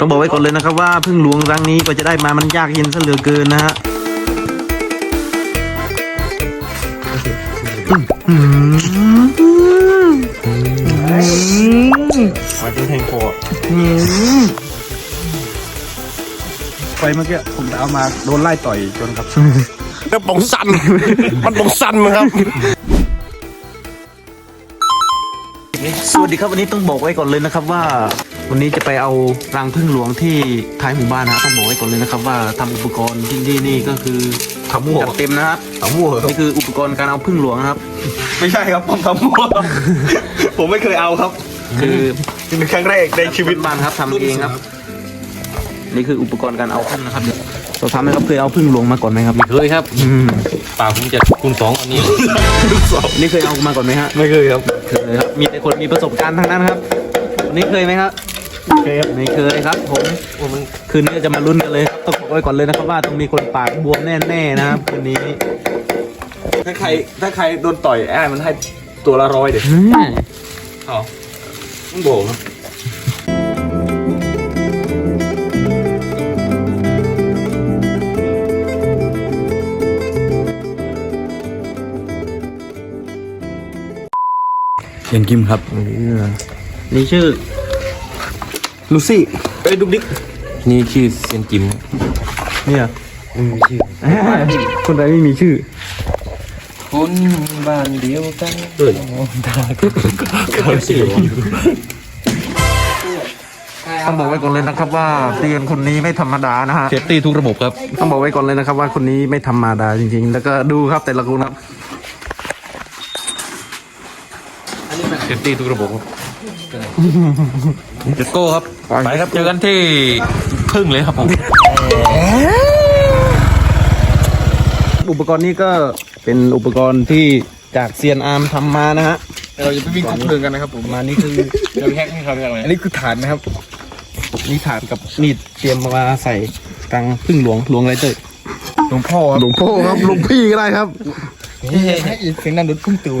ต้องบอกไว้ก่อนเลยนะครับว่าพึ่งหลวงรังนี้กว่าจะได้มามันยากเย็นซะเหลือเกินนะฮะมาเป็นแทงคอไฟเมื่อกี้ผมเอามาโดนไล่ต่อยจนครับกระป๋องสัน มันป๋องสันมั้งครับสวัสดีครับวันนี้ต้องบอกไว้ก่อนเลยนะครับว่า วันนี้จะไปเอารังพึ่งหลวงที่ท้ายหมู่บ้านนะต้องบอกไว้ก่อนเลยนะครับ ว่าทำอุปกรณ์ที่นี่นี่ก็คือทำมั่วจัดเต็มนะครับทำมั่วครับนี่คืออุปกรณ์การเอาพึ่งหลวงนะครับ ไม่ใช่ครับผมทำมั่วครับผมไม่เคยเอาครับ คือนี่เป็นครั้งแรกในชีวิตบ้านครับทำเองครับ นี่คืออุปกรณ์การเอาพึ่งนะครับเดี๋ยวเราทำไหมครับเคยเอาพึ่งหลวงมาก่อนไหมครับเคยครับอืมป่ากผมจะคูณสองอันนี้นี่เคยเอามาก่อนไหมฮะไม่เคยครับเคยครับมีแต่คนมีประสบการณ์ทั้งนั้นครับวันนี้เคยไหมครับ เคยครับไม่เคยครับผมผมคืนนี้จะมาลุ้นกันเลยครับต้องบอกไว้ก่อนเลยนะครับว่าต้องมีคนปากบวมแน่ๆนะครับคืนนี้ถ้าใครถ้าใครโดนต่อยแอ้มันให้ตัวละร้อยเด็ดอืมอ๋อต้องโบกครับเย็นกิมครับ นี่ชื่อ ลูซี่เอ้ยดุกดิกนี่ชื่อเซียนจิมเนี่ยไม่มีชื่อคนใดไม่มีชื่อ คนบ้านเดียวกันเอ้ยต้องบอกไว้ก่อนเลยนะครับว่าเตียนคนนี้ไม่ธรรมดานะฮะเซฟตี้ทุกระบบครับ ต้องบอกไว้ก่อนเลยนะครับว่าคนนี้ไม่ธรรมดาจริงๆ แล้วก็ดูครับแต่ละคนครับ เซฟตี้ทุกระบบครับเจสโก้ครับ ไปครับ เจอกันที่พึ่งเลยครับผม อุปกรณ์นี้ก็เป็นอุปกรณ์ที่จากเซียนอาร์มทำมานะฮะ เราจะไปวิ่งคุกเพลิงกันนะครับผมมานี่คือเราแฮกให้เขาเรียกอะไรอันนี้คือฐานนะครับ นี่ถาดกับมีดเตรียมมาใส่กลางพึ่งหลวงหลวงอะไรเต้ยหลวงพ่อครับหลวงพ่อครับหลวงพี่ก็ได้ครับให้อีกเสียงดังดุดพุ่งตูน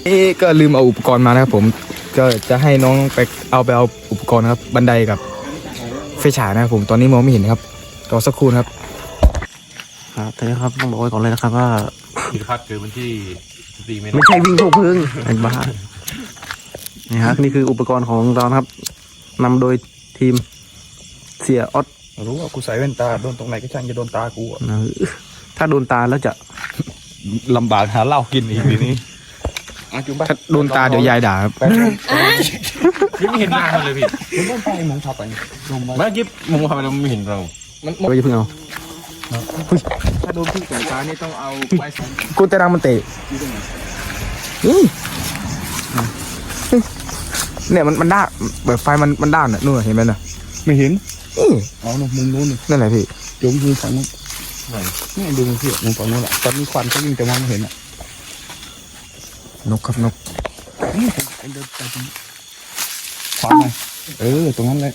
นไดด้วยพี่นี่ก็ลืมเอาอุปกรณ์มานะครับผมก็จะให้น้องไปเอาไปเอาอุปกรณ์นะครับบันไดกับไฟฉายนะครับผมตอนนี้มองไม่เห็นครับรอสักครู่นะครับครับแต่ครับต้องบอกไว้ก่อนเลยนะครับว่าผิดพลาดคือวันที่สี่เมษไม่ใช่วิ่งเข้าพึ่งไอ้บ้านี่ฮะนี่คืออุปกรณ์ของเรานะครับนำโดยทีมเสียออสรู้ว่ากูใส่แว่นตาโดนตรงไหนก็ช่างจะโดนตากูอะนะถ้าโดนตาแล้วจะลำบากหาเหล้ากินอีกทีนี้ อะจุ๊บบ้าถ้าโดนตาเดี๋ยวยายด่าครับยังไม่เห็นหน้ามันเลยพี่ต้องไปมองขับไปลงมาเมื่อกี้มึงทำไมเราไม่เห็นเราก็จะเพิ่งเอาถ้าโดนพี่สายตานี่ต้องเอาไปใส่กูจะรังมันเตะอืมเนี่ยมันมันด้านแบบไฟมันมันด้านน่ะนู่นเห็นไหมน่ะไม่เห็นนี่เอาหนูมุมนู้นนี่นั่นแหละพี่จุ๊บมือฝั่งนู้นนี่ดูมือพี่มุมฝั่งนู้นแหละตอนนี้ควันเขายิ่งจะมองไม่เห็นอะ นกครับนกนี่เป็นเดินไปตรงนี้ขวาไหมเออ ตรงนั้นเลย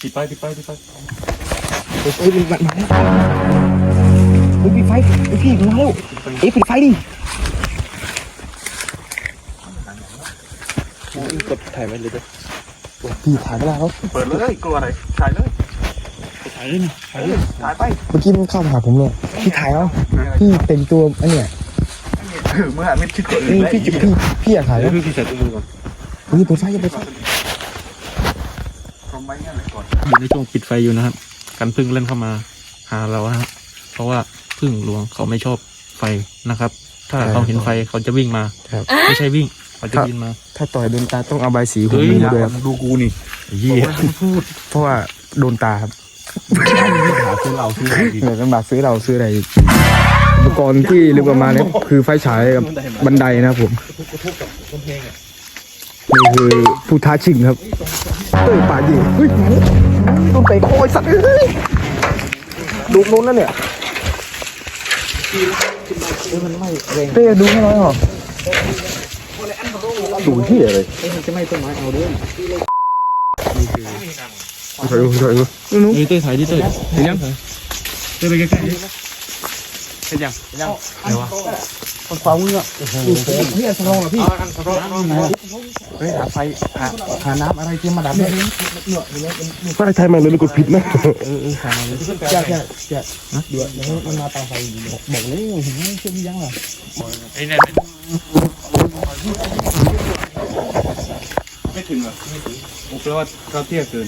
ปิดไปปิดไปปิดไปเอ้ยมันมาแล้วเฮ้ยปิดไฟเฮ้ยพี่มันมาแล้วเอ้ยปิดไฟดิกดถ่ายไว้เลยด้วยพี่ถ่ายไม่ได้แล้วเปิดเลยกลัวอะไรถ่ายเลย ถ่ายเลยนะถ่ายเลยถ่ายไปเมื่อกี้มันเข้ามาหาผมเลยพี่ถ่ายแล้วพี่เป็นตัวอันเนี้ยถือเมื่อไม่คิดกดนี่พี่พี่พี่อยากถ่ายแล้วพี่ใส่ตัวมือก่อนเฮ้ยเปิดไฟอย่าเปิดไฟทำไว้งั้นเลยก่อนอยู่ในช่วงปิดไฟอยู่นะครับกันพึ่งเล่นเข้ามาหาเรานะครับเพราะว่าพึ่งหลวงเขาไม่ชอบไฟนะครับ ถ้าเขาเห็นไฟเขาจะวิ่งมาครับไม่ใช่วิ่งเขาจะบินมา ถ้าต่อยโดนตาต้องเอาใบสีหูเฮ้ยมาด้วยครับดูกูนี่เยี่ยเพราะว่าโดนตาครับ หาซื้อเราซื้ออะไรดีเหนื่อยลำบากซื้อเราซื้ออะไรอีกอุปกรณ์ที่ลืมเอามาเนี่ยคือไฟฉายกับบันไดนะครับผมนี่คือผู้ท้าชิงครับเต้ยป่าเย่เฮ้ยโดนเตะคอยสัตว์เอ้ยดูนู้นแล้วเนี่ยเต้ดูให้น้อยหรอดูที่อะไรจะไม่ต้นไม้เอาด้วย ถอยถอยนู้นเต้ถ่ายดิเต้เห็นยังเต้ไปใกล้ฟ้ามึงอะโอ้โหพี่สลองเหรอพี่เฮ้ยหาไฟหาหาน้ำอะไรเตรียมมาดับเลยๆไม่ใช่มันเลยกดผิดนะแก่แก่แก่เดี๋ยวมันมาตามไฟบอกเลยเห็นไหมเชื่อมยังเหรอไม่ถึงอะไม่ถึงผมแปลว่าเขาเตี้ยเกิน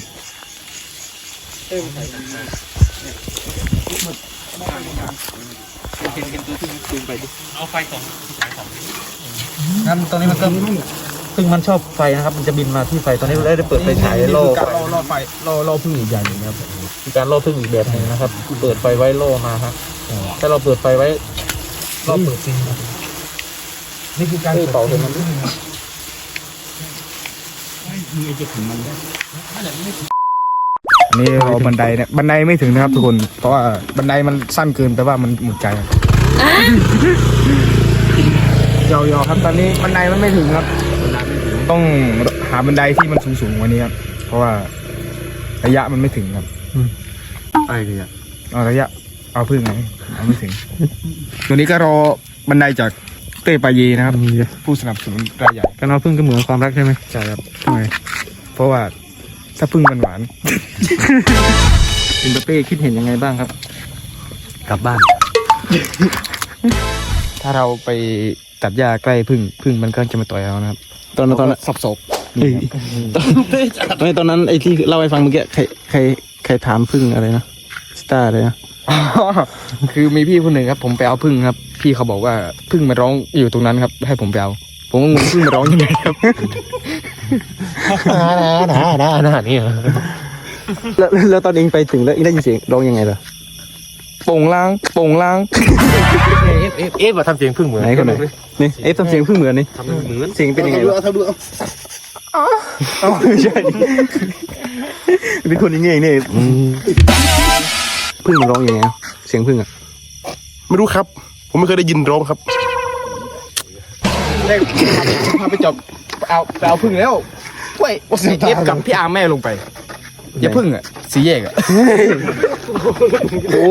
งั้นตอนนี้มันก็พึ่งมันชอบไฟนะครับ มันจะบินมาที่ไฟ ตอนนี้เราได้เปิดไฟฉายล่อการรอรอไฟรอรอพึ่งอีกอย่างหนึ่งครับมีการล่อพึ่งอีกแบบหนึ่งนะครับ เปิดไฟไว้ล่อมาฮะถ้าเราเปิดไฟไว้ล่อเปิดจริงนี่คือการเป่าเห็นมันนี่ เราบันไดเนี่ยบันไดไม่ถึงนะครับทุกคน เพราะว่าบันไดมันสั้นเกินแต่ว่ามันหมดใจครับยาวๆครับตอนนี้บันไดมันไม่ถึงครับ ต้องหาบันไดที่มันสูงๆกว่านี้ครับ เพราะว่าระยะมันไม่ถึงครับไอ้เนี่ยเอาระยะ เอาพึ่งไงเอาไม่ถึง ตัวนี้ก็รอบันไดจากเต้ปาเยนะครับ ผู้สนับสนุนรายใหญ่การเอาพึ่งก็เหมือนความรักใช่ไหมใช่ครับทำไมเพราะว่า ถ้าพึ่งมันหวานอินเตอร์เป้คิดเห็นยังไงบ้างครับ กลับบ้าน ถ้าเราไปตัดหญ้าใกล้พึ่งพึ่งมันก็จะมาต่อยเรานะครับ ตอนนั้นตอนนั้นสับศพเอ้ยตอนไม่ตอนนั้นไอ้ที่เล่าให้ฟังเมื่อกี้ใครใครใครถามพึ่งอะไรนะสตาร์เลยนะคือมีพี่คนหนึ่งครับ ผมไปเอาพึ่งครับ พี่เขาบอกว่าพึ่งมาร้องอยู่ตรงนั้นครับ ให้ผมไปเอาผมก็งงพึ่งมาร้องยังไงครับ หนาหนาหนานี่แล้วแล้วตอนเองไปถึงแล้วเองได้ยินเสียงร้องยังไงล่ะโป่งล่างโป่งล่างเอ๊ะมาทำเสียงพึ่งเหมือนไหนคนไหนนี่เอ๊ะทำเสียงพึ่งเหมือนนี่ทำเหมือนเสียงเป็นยังไงล่ะทำดูเอาอ๋อไม่ใช่เป็นคนยังไงเนี่ยพึ่งมันร้องยังไงเสียงพึ่งอะไม่รู้ครับ ผมไม่เคยได้ยินร้องครับได้พาไปจบ เอาไปเอาพึ่งแล้วเว้ยเอฟกับพี่อาร์มแม่ลงไป อย่าพึ่งอะสีแยกอะโอ้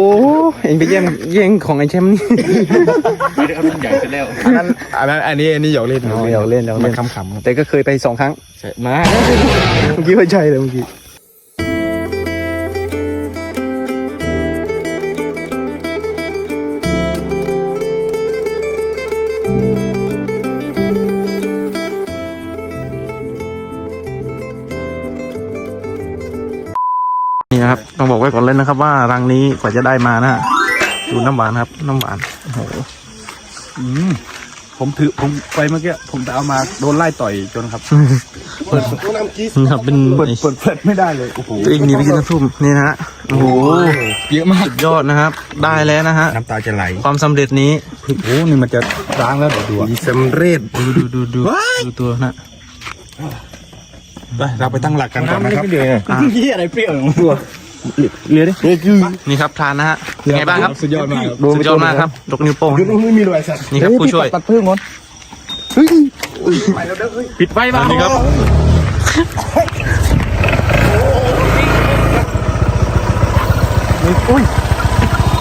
เองไปแย่งแย่งของไอ้แชมป์นี่ใหญ่กันแล้วอันนั้นอันนั้นอันนี้อันนี้หยอกเล่นอ๋ออยากเล่นอยากเล่น มันขำๆแต่ก็เคยไปสองครั้งมา เมื่อกี้ว่าใช่เลยเมื่อกี้ ว้ก่อนเลยนะครับ ว่ารังนี้กว่าจะได้มานะฮะดูน้ำหวานครับ น้ำหวานโอ้โหผมถือผมไปเมื่อกี้ผมไปเอามาโดนไล่ต่อยจนครับนี่ครับเป็นเปิดเปิดเปิดไม่ได้เลย โอ้โหตัวเองหนีไปกินน้ำทุ่มนี่นะฮะโอ้โหเยอะมากสุดยอดนะครับ ได้แล้วนะฮะน้ำตาจะไหลความสำเร็จนี้โอ้โหนี่มันจะร้างแล้วเดี๋ยวดูอะสำเร็จดูดูดูดูดูตัวนะไปเราไปตั้งหลักกันก่อนนะครับยี่อะไรเปรี้ยว เรือดินี่ครับพรานนะฮะเป็นไงบ้างครับสุดยอดมากสุดยอดมากครับยกนิ้วโป้งไม่มีรอยสัตว์นี่ครับผู้ช่วยตัดพึ่งก่อนปิดไฟบ้างนี่ครับ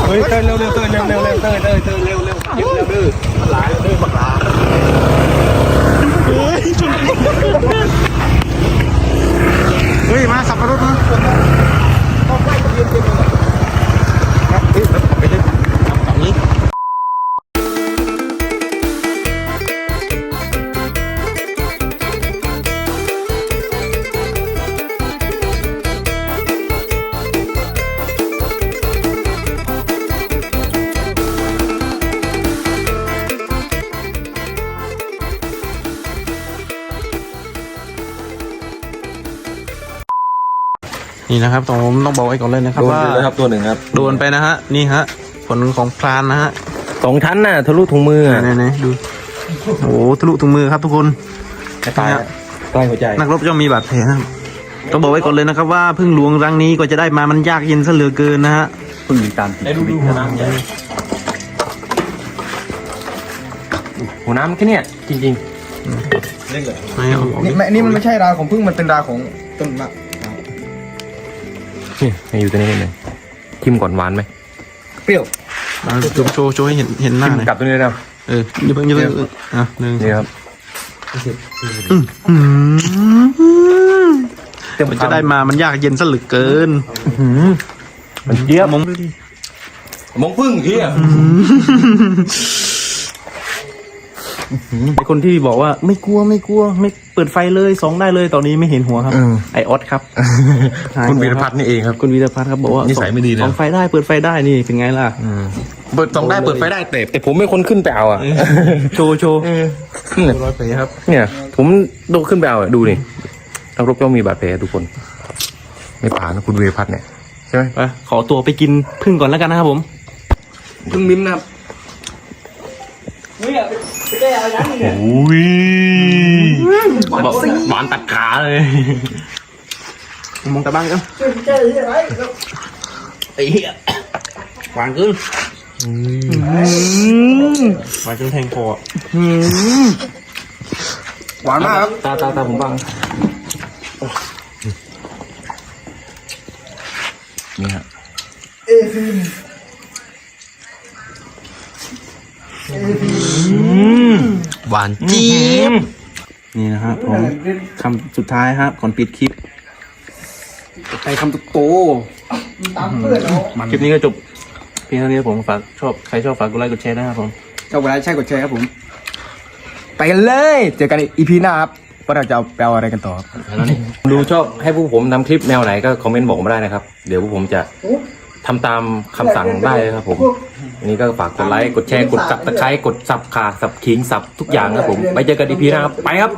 เฮ้ยเต้ยเร็วเร็วเต้ยเร็วเร็วเร็วเต้ยเต้ยเต้ยเร็วเร็วเร็วเร็วเร็วหลายเต้ย นี่นะครับต้องผมต้องบอกไว้ก่อนเลยนะครับว่าครับตัวหนึ่งครับโดนไปนะฮะนี่ฮะผลของพรานนะฮะสองชั้นน่ะทะลุถุงมือไหนไหนๆดูโอ้โหทะลุถุงมือครับทุกคนตายนะฮะใต้หัวใจนักรบย่อมมีบาดแผลนะครับต้องบอกไว้ก่อนเลยนะครับว่าพึ่งหลวงรังนี้ก็จะได้มามันยากเย็นซะเหลือเกินนะฮะพึ่งมีการได้ดูดูหัวน้ำใหญ่หัวน้ำแค่เนี้ยจริงไม่เอาออกนี่ไม่นี่มันไม่ใช่ราของพึ่งมันเป็นราของต้นมะๆ นี่ให้อยู่ตัวนี้นิดหนึงทิมก่อนหวานไหมเปรี้ยวเอาโชว์โชว์โชว์ให้เห็นเห็นหน้าทิมหน่อยกลับตัวนี้เลยนะเอออย่าเพิ่งอย่าเพิ่งเอออะหนึ่งนี่ครับอืมเต็มมันคำจะได้มามันยากเย็นซะเหลือเกินมันเจี๊ยบมองดูดิมงพึ่งเฮีย ไอคนที่บอกว่าไม่กลัวไม่กลัว ไม่เปิดไฟเลยสองได้เลยตอนนี้ไม่เห็นหัวครับ ไอออสครับคุณวีรพัฒน์นี่เองครับคุณวีรพัฒน์ครับบอกว่านิสัยไม่ดีนะสองไฟได้เปิดไฟได้นี่เป็นไงล่ะเปิดสองได้เปิดไฟได้แต่แต่ผมไม่คนขึ้นไปเอาอะโชว์โชว์เนี่ยร้อยไปครับ เนี่ย ผมโดดขึ้นไปเอาอะดูนี่นักรบต้องมีบาดแผลทุกคน ไม่ผ่านนะคุณวีรพัฒน์เนี่ยใช่ไหมไปขอตัวไปกินพึ่งก่อนแล้วกันนะครับผมพึ่งมิ้มนะครับ อุ้ยบอกหวานตัดขาเลยมองตาบ้างกันไอ้เหี้ยหวานขึ้นหวานจนแทงคออะหวานมากครับตาตาตาผมบ้างนี่ฮะ หวานจี๊บนี่นะฮะผมคำสุดท้ายฮะก่อนปิดคลิปใส่คำโตคลิปนี้ก็จบเพียงเท่านี้ครับผมฝากชอบใครชอบฝากกดไลค์กดแชร์นะครับผมๆเจ้าไลค์ใช่กดแชร์ครับผม ไปกันเลย เจอกันอีพีหน้าครับว่าเราจะเอาไปเอาอะไรกันต่อครับ ดูชอบให้พวกผมทำคลิปแนวไหนก็คอมเมนต์บอกมาได้นะครับ เดี๋ยวพวกผมจะ ทำตามคำสั่งได้เลยครับผมอันนี้ก็ฝากกดไลค์กดแชร์กดสับตะไคร้กดสับขาสับขิงสับทุกอย่างครับผม ไปเจอกันอีพีหนะครับ ไปครับ